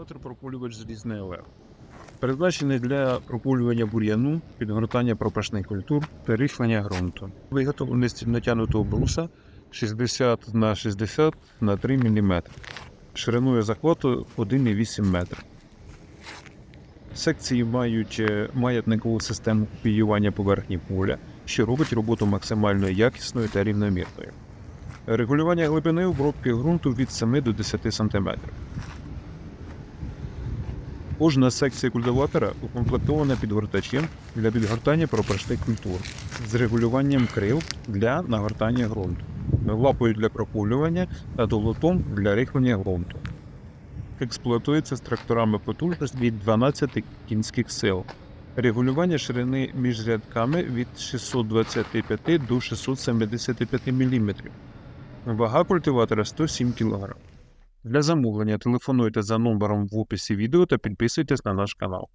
Культиватор прополювач залізний ЛР. Призначений для прополювання бур'яну, підгортання пропашних культур та рихлення ґрунту. Виготовлений з натягнутого бруса 60 на 60 на 3 мм. Шириною захвату 1,8 метра. Секції мають е, маятникову систему копіювання поверхні поля, що робить роботу максимально якісною та рівномірною. Регулювання глибини обробки ґрунту від 7 до 10 см. Кожна секція культиватора укомплектована підгортачем для підгортання пропашних культур з регулюванням крил для нагортання ґрунту, лапою для прополювання та долотом для рихлення ґрунту. Експлуатується з тракторами потужності від 12 кінських сил. Регулювання ширини між рядками від 625 до 675 мм. Вага культиватора 107 кг. Для замовлення телефонуйте за номером в описі відео та підписуйтесь на наш канал.